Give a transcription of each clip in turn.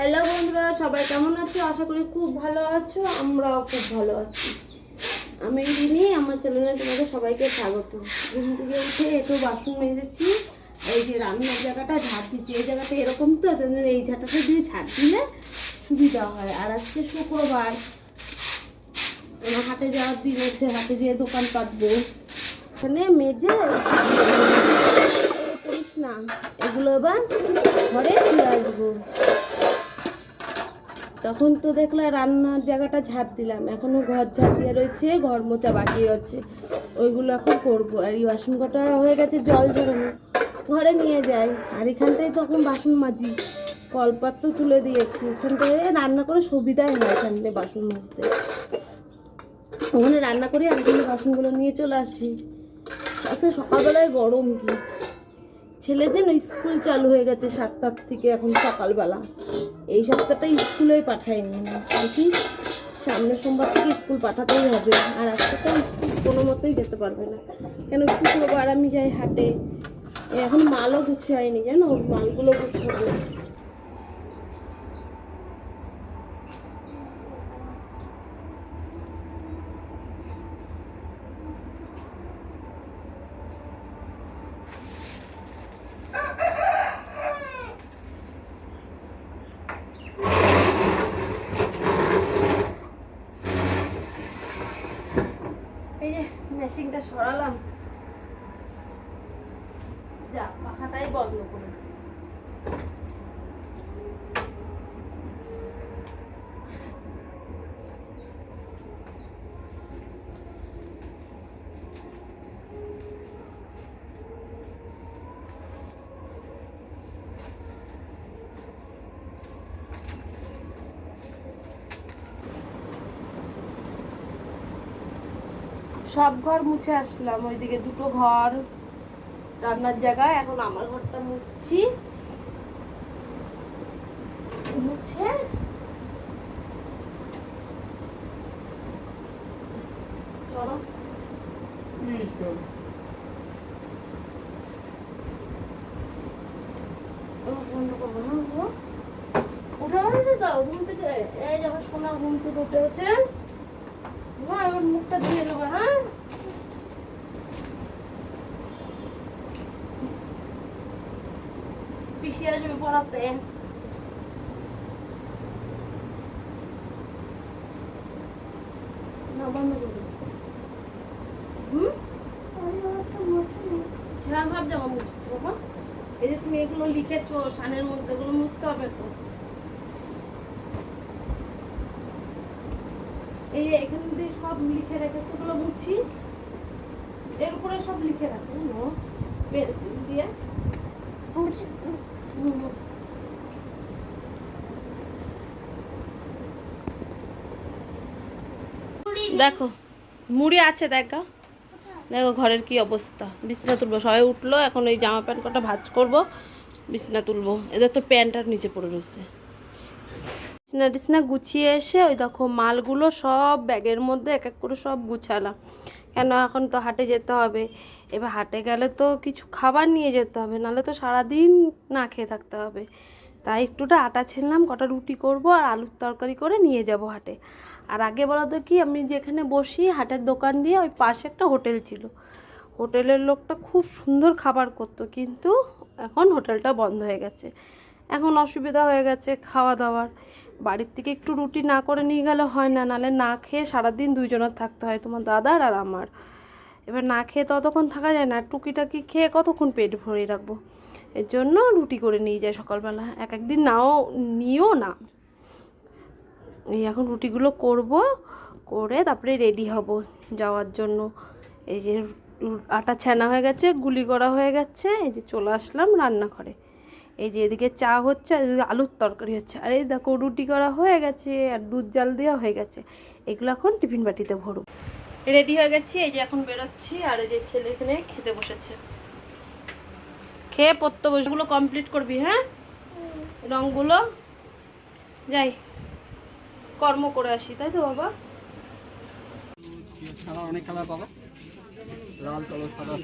Hello বন্ধুরা সবাই কেমন আছো আশা করি খুব ভালো আছো আমরাও খুব ভালো আছি আমি রিনি আমার চ্যানেলে তোমাদের সবাইকে স্বাগত ঘুম থেকে উঠে একটু বাসন মেজেছি এই যে রান্নার জায়গাটা ঝাড় দিচ্ছি এই জায়গাটা এরকম তো জন্য এই ঝাঁটাটা দিয়ে ঝাড় দিলে সুবিধা হয় আর আজকে শুক্রবার আমার হাটে যাওয়ার দিন আছে হাটে গিয়ে দোকান পাতবো এখানে মেজে করিস না এগুলো এবার ঘরে ফিরে আসব তখন তো দেখলাম রান্নার জায়গাটা ঝাঁপ দিলাম। এখনও ঘর ঝাঁপ দিয়ে রয়েছে, ঘর মোচা বাকি আছে ওইগুলো এখন করব। আর এই বাসন কটা হয়ে গেছে, জল ঝরানো। ঘরে নিয়ে যাই। আর এখানটায় তখন বাসন মাজি। কলপাত্র তুলে দিয়েছি। এখান থেকে রান্না করে সুবিধাই হয় এখান থেকে বাসন মাজতে। ওখানে রান্না করি, আর বাসনগুলো নিয়ে চলে আসি। আচ্ছা সকালবেলায় গরম কি? ছেলেদের স্কুল চালু হয়ে গেছে সাতটার থেকে এখন সকালবেলা। এই সপ্তাহটা স্কুলে পাঠায়নি দেখি সামনের সোমবার থেকে স্কুল পাঠাতেই হবে। আর আজকে তো কোনো মতেই যেতে পারবে না। কেন শুক্রবার আমি যাই হাটে। এখন মালও গুছিয়ে হয়নি জানো? মালগুলো গুছাবো এই যে মেশিনটা সরালাম যা পাখাটাই বন্ধ করে সব ঘর মুছে আসলাম, ওইদিকে দুটো ঘর রান্নার জায়গায়, এখন আমার ঘরটা মুছছি। মুছে। চলো। উঠে তো, ঘুম থেকে এই যে আমার সোনা ঘুম থেকে উঠে হচ্ছে হ্যাঁ মুখটা ধুয়ে হ্যাঁ? পড়াতে। হ্যাঁ জামা বাবা। এই যে তুমি এগুলো লিখেছো সানের মধ্যে এগুলো মুছতে হবে তো। এই সব লিখে ওগুলো মুছি, এর উপরে সব লিখে রাখো পেন্সিল দিয়ে। দেখো, মুড়ি আছে, দেখা। দেখো ঘরের কি অবস্থা। বিছনা তুলবো, সবাই উঠল, এখন এই জামা প্যান্ট কটা ভাজ করব, বিছনা তুলবো। এদের তো প্যান্ট আর নিচে পড়ে রয়েছে। বিছনা টিছনা গুছিয়ে এসে ওই দেখো মালগুলো সব ব্যাগের মধ্যে এক এক করে সব গুছালাম। কেন এখন তো হাটে যেতে হবে? এবার হাটে গেলে তো কিছু খাবার নিয়ে যেতে হবে, নাহলে তো সারাদিন না খেয়ে থাকতে হবে। তাই একটুটা আটা ছেনলাম, কটা রুটি করব আর আলুর তরকারি করে নিয়ে যাব হাটে। আর আগে বলো তো কি, আমি যেখানে বসি হাটের দোকান দিয়ে ওই পাশে একটা হোটেল ছিল। হোটেলের লোকটা খুব সুন্দর খাবার করতো, কিন্তু এখন হোটেলটা বন্ধ হয়ে গেছে। এখন অসুবিধা হয়ে গেছে খাওয়া দাওয়ার বাড়ির থেকে একটু রুটি না করে নিয়ে গেলে হয় না নাহলে না খেয়ে সারাদিন দুইজনের থাকতে হয়, তোমার দাদার আর আমার। এবার না খেয়ে ততক্ষণ থাকা যায় না, টুকিটাকি খেয়ে কতক্ষণ পেট ভরে রাখব? এর জন্য রুটি করে নিয়ে যায় সকালবেলা। এক একদিন নাও, নিও না। এই এখন রুটিগুলো করব, করে তারপরে রেডি হব যাওয়ার জন্য। এই যে আটা ছানা হয়ে গেছে, গুলি করা হয়ে গেছে, এই যে চলে আসলাম রান্নাঘরে। এই যে এদিকে চা হচ্ছে আর এদিকে আলুর তরকারি হচ্ছে। আর এই দেখো রুটি করা হয়ে গেছে আর দুধ জাল দেওয়া হয়ে গেছে। এগুলো এখন টিফিন বাটিতে ভরব রেডি হয়ে গেছি এই যে এখন বেরোচ্ছি আর এই যে ছেলে এখানে খেতে বসেছে। খেয়ে পড়তে বসে। এগুলো কমপ্লিট করবি হ্যাঁ? রঙগুলো? যাই কর্ম করে আসি তাই তো বাবা? অনেক কালার পাবে। লাল কালো সাদা।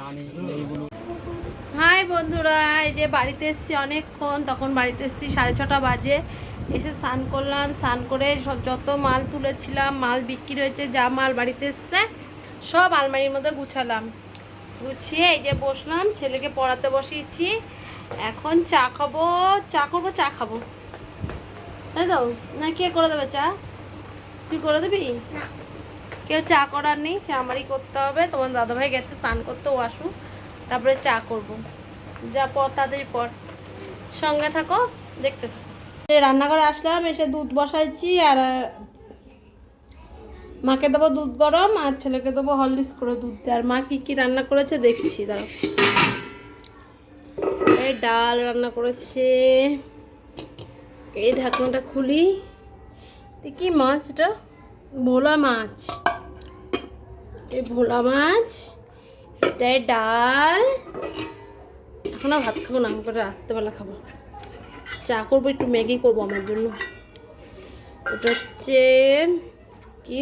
রানী এইগুলো। হাই বন্ধুরা এই যে বাড়িতে এসেছি অনেকক্ষণ তখন বাড়িতে এসেছি সাড়ে ছটা বাজে। এসে স্নান করলাম স্নান করে সব যত মাল তুলেছিলাম মাল বিক্রি হয়েছে যা মাল বাড়িতে এসছে সব আলমারির মধ্যে গুছালাম। গুছিয়ে এই যে বসলাম ছেলেকে পড়াতে বসিয়েছি। এখন চা খাব চা করব চা খাব। তাই তো? না কে করে দেবে চা? তুই করে দিবি? কেউ চা করার নেই, সে আমারই করতে হবে। তোমার দাদাভাই গেছে, স্নান করতে, ও আসুক। তারপরে চা করব। যা পর, তাদের পর। সঙ্গে থাকো, দেখতে থাকো। রান্নাঘরে আসলাম, এসে দুধ বসাইছি, আর মাকে দেবো দুধ গরম, আর ছেলেকে দেবো হরলিক্স করে দুধ। আর মা কি কি রান্না করেছে দেখছি, দাঁড়াও। এই ডাল রান্না করেছে। এই ঢাকনাটা খুলি। কি মাছ এটা? ভোলা মাছ। এই ভোলা মাছ এটাই ডাল। এখন আর ভাত খাব না, আমি রাত্রেবেলা খাব। চা করব, একটু ম্যাগি করব আমার জন্য। এটা হচ্ছে কি?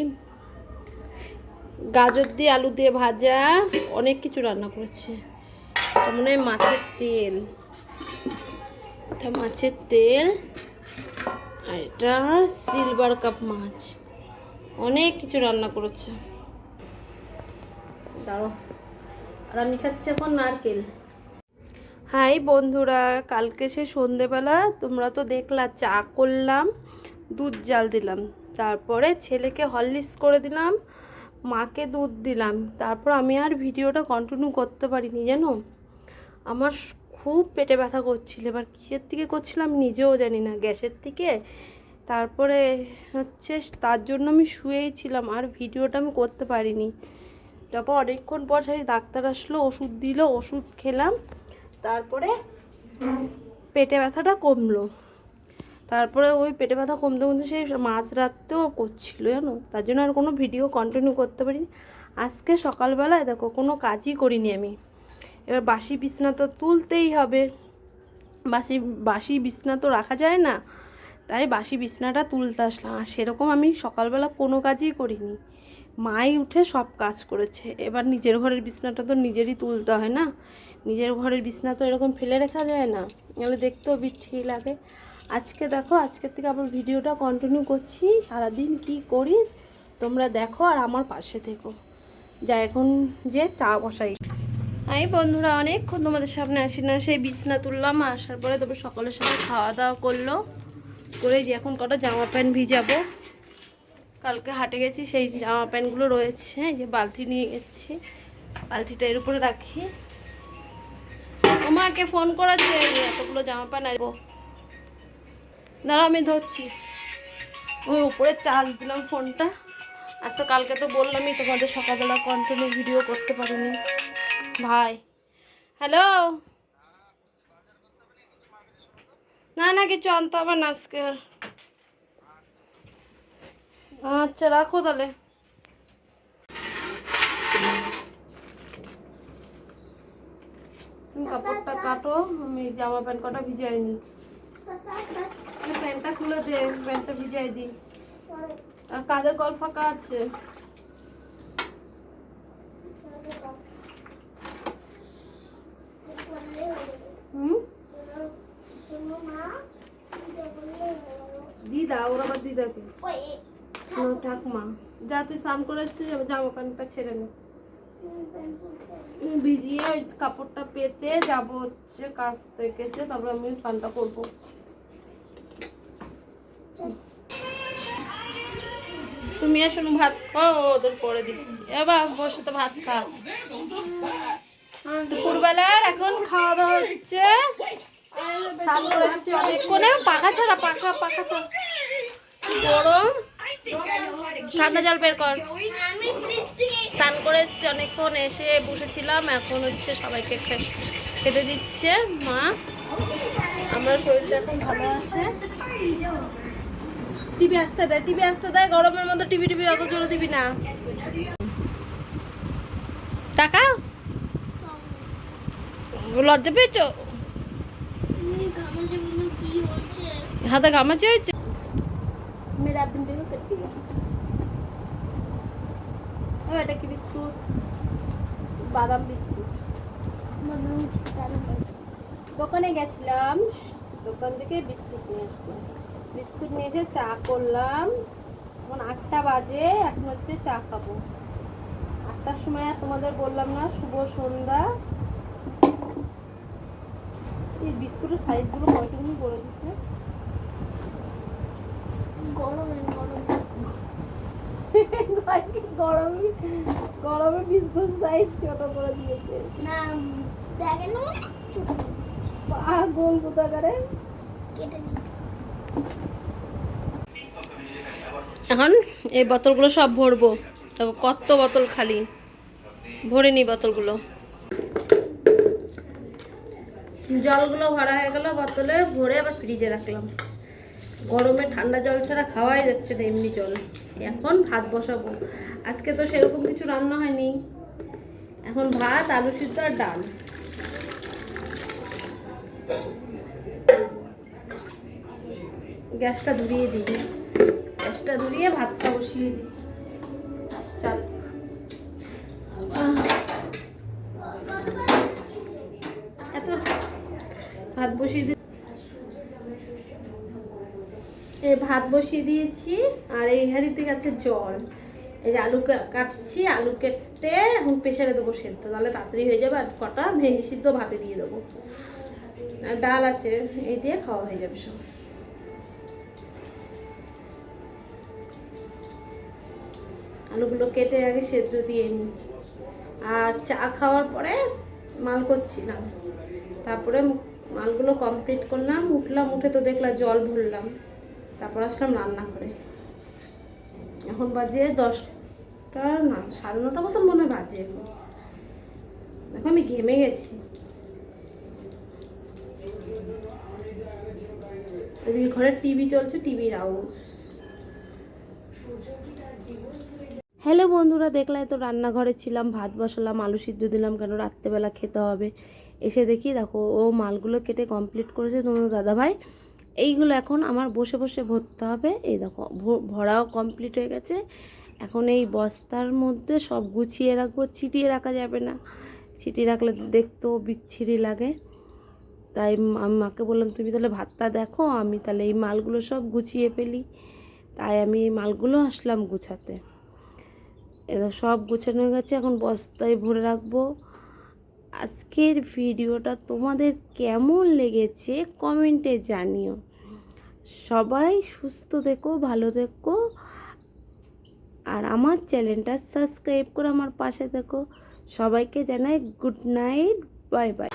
গাজর দিয়ে আলু দিয়ে ভাজা, অনেক কিছু রান্না করেছে। হয় মাছের তেল। এটা মাছের তেল, আর এটা সিলভার কাপ মাছ। অনেক কিছু রান্না করেছে। দাঁড়ো আর আমি খাচ্ছি এখন নারকেল। হাই বন্ধুরা, কালকে সে সন্ধেবেলা তোমরা তো দেখলা, চা করলাম, দুধ জাল দিলাম। তারপরে ছেলেকে হরলিক্স করে দিলাম, মাকে দুধ দিলাম। তারপর আমি আর ভিডিওটা কন্টিনিউ করতে পারিনি, জানো? আমার খুব পেটে ব্যথা করছিল। এবার কিসের থেকে করছিলাম নিজেও জানি না, গ্যাসের থেকে। তারপরে হচ্ছে তার জন্য আমি শুয়েই ছিলাম, আর ভিডিওটা আমি করতে পারিনি। তারপর অনেকক্ষণ পর সেই ডাক্তার আসলো, ওষুধ দিল, ওষুধ খেলাম। তারপরে পেটে ব্যথাটা কমলো। তারপরে ওই পেটে ব্যথা কমতে কমতে সেই মাঝ রাত্রেও করছিল, জানো? তার জন্য আর কোনো ভিডিও কন্টিনিউ করতে পারিনি। আজকে সকালবেলায় দেখো, কোনো কাজই করিনি আমি। এবার বাসি বিছনা তো তুলতেই হবে। বাসি বাসি বিছনা তো রাখা যায় না। তাই বাসি বিছনাটা তুলতে আসলাম। আর সেরকম আমি সকালবেলা কোনো কাজই করিনি। মাই উঠে সব কাজ করেছে। এবার নিজের ঘরের বিছনাটা তো নিজেরই তুলতে হয় না। নিজের ঘরের বিছনা তো এরকম ফেলে রাখা যায় না। নাহলে দেখতেও বিচ্ছিরি লাগে। আজকে দেখো, আজকের থেকে আবার ভিডিওটা কন্টিনিউ করছি। সারাদিন কি করি তোমরা দেখো আর আমার পাশে থেকো। যা এখন যে চা বসাই। আমি বন্ধুরা, অনেকক্ষণ তোমাদের সামনে আসি না। সেই বিছনা তুললাম, আসার পরে তবে সকলের সময় খাওয়া দাওয়া করল। করে যে এখন কটা জামা প্যান্ট ভিজাবো। কালকে হাটে গেছি, সেই জামা প্যান্টগুলো রয়েছে যে বালতি নিয়ে গেছি। বালতিটা এর উপরে রাখি। তোমাকে ফোন করেছে এতগুলো জামা প্যান্ট আর দাঁড়া আমি ধরছি। ওই উপরে চার্জ দিলাম ফোনটা। আর তো কালকে তো বললামই তোমাদের সকালবেলা কন্টিনিউ ভিডিও করতে পারিনি। ভাই। হ্যালো না না, কিছু আনতে হবে না আজকে। আচ্ছা রাখো তাহলে। কাপড়টা কাটো, আমি জামা প্যান্ট কটা ভিজাই নি প্যান্টটা খুলে দে, প্যান্টটা ভিজাই দিই। আর কাদের কল ফাঁকা আছে? ঠাকুমা, যা তুই স্নান করে এসছিস জামা প্যান্টটা ছেড়ে নে। ভিজিয়ে ওই কাপড়টা পেতে যাব হচ্ছে কাজ থেকে তারপর আমি স্নানটা করব। তুমি এসো না, ভাত খাও, ওদের পরে দিচ্ছি। এবার বসে তো ভাত খা দুপুরবেলার এখন খাওয়া দাওয়া হচ্ছে। অনেকক্ষণে। পাখা ছাড়া, পাখা পাখা ছাড়া। গরম। ঠান্ডা জল বের কর। স্নান করে এসেছি অনেকক্ষণ, এসে বসেছিলাম, এখন হচ্ছে সবাইকে খেতে দিচ্ছে মা। আমার শরীরটা এখন ভালো আছে। টিভি আসতে দেয় টিভি আসতে দেয় গরমের মধ্যে টিভি টিভি অত জোরে দিবি না। টাকা? লজ্জা পেয়েছ? হাতে ঘামাচি হয়েছে? মেরা কেটে ও এটা কি বিস্কুট? বাদাম বিস্কুট। দোকানে গেছিলাম, দোকান থেকে বিস্কুট নিয়ে আসলাম। বিস্কুট নিয়ে এসে চা করলাম। এখন আটটা বাজে, এখন হচ্ছে চা খাব। আটটার সময় তোমাদের বললাম না, শুভ সন্ধ্যা। এই বিস্কুটের সাইজগুলো কয়টুকুনি করে দিচ্ছে গরমে গরম গরমে বিস্কুট সাইজ ছোট করে দিয়েছে। না দেখেন গোল কোথাকারে? কেটে এখন এই বোতলগুলো সব ভরবো। দেখো কত বোতল খালি। ভরে নি বোতলগুলো। জলগুলো ভরা হয়ে গেল বোতলে ভরে আবার ফ্রিজে রাখলাম। গরমে ঠান্ডা জল ছাড়া খাওয়াই যাচ্ছে না এমনি জল। এখন ভাত বসাবো। আজকে তো সেরকম কিছু রান্না হয়নি। এখন ভাত, আলু সিদ্ধ আর ডাল। গ্যাসটা ধরিয়ে দিই। গ্যাসটা ধরিয়ে ভাতটা বসিয়ে দিই। এত ভাত বসিয়ে দি এই ভাত বসিয়ে দিয়েছি আর এই হাঁড়িতে গেছে জল। এই যে আলু কাটছি, আলু কেটে এখন প্রেশারে দেবো সেদ্ধ। তাহলে তাড়াতাড়ি হয়ে যাবে আর কটা ভেঙে সিদ্ধ ভাতে দিয়ে দেবো। আর ডাল আছে, এই দিয়ে খাওয়া হয়ে যাবে সব। আলুগুলো কেটে আগে সেদ্ধ দিয়ে নিই। আর চা খাওয়ার পরে মাল করছিলাম। তারপরে মালগুলো কমপ্লিট করলাম, উঠলাম, উঠে তো দেখলাম জল ভরলাম। তারপর আসলাম রান্না করে। এখন বাজে দশটা, না, সাড়ে নটা মতো মনে বাজে এখন। দেখো, আমি ঘেমে গেছি। ওদিকে ঘরে টিভি চলছে, টিভির আউট হ্যালো বন্ধুরা দেখলাই তো রান্নাঘরে ছিলাম, ভাত বসালাম, আলু সিদ্ধ দিলাম, কেন রাত্রেবেলা খেতে হবে? এসে দেখি, দেখো, ও মালগুলো কেটে কমপ্লিট করেছে তোমার দাদাভাই। এইগুলো এখন আমার বসে বসে ভরতে হবে। এই দেখো ভরাও কমপ্লিট হয়ে গেছে। এখন এই বস্তার মধ্যে সব গুছিয়ে রাখব। ছিটিয়ে রাখা যাবে না। ছিটিয়ে রাখলে দেখতেও বিচ্ছিরি লাগে। তাই আমি মাকে বললাম, তুমি তাহলে ভাতটা দেখো, আমি তাহলে এই মালগুলো সব গুছিয়ে ফেলি। তাই আমি এই মালগুলো আসলাম গুছাতে। এবার সব গুছানো হয়ে গেছে। এখন বস্তায় ভরে রাখব। আজকের ভিডিওটা তোমাদের কেমন লেগেছে কমেন্টে জানিও। সবাই সুস্থ থেকো, ভালো থেকো। আর আমার চ্যানেলটা সাবস্ক্রাইব করে আমার পাশে থেকো। সবাইকে জানাই গুড নাইট, বাই বাই।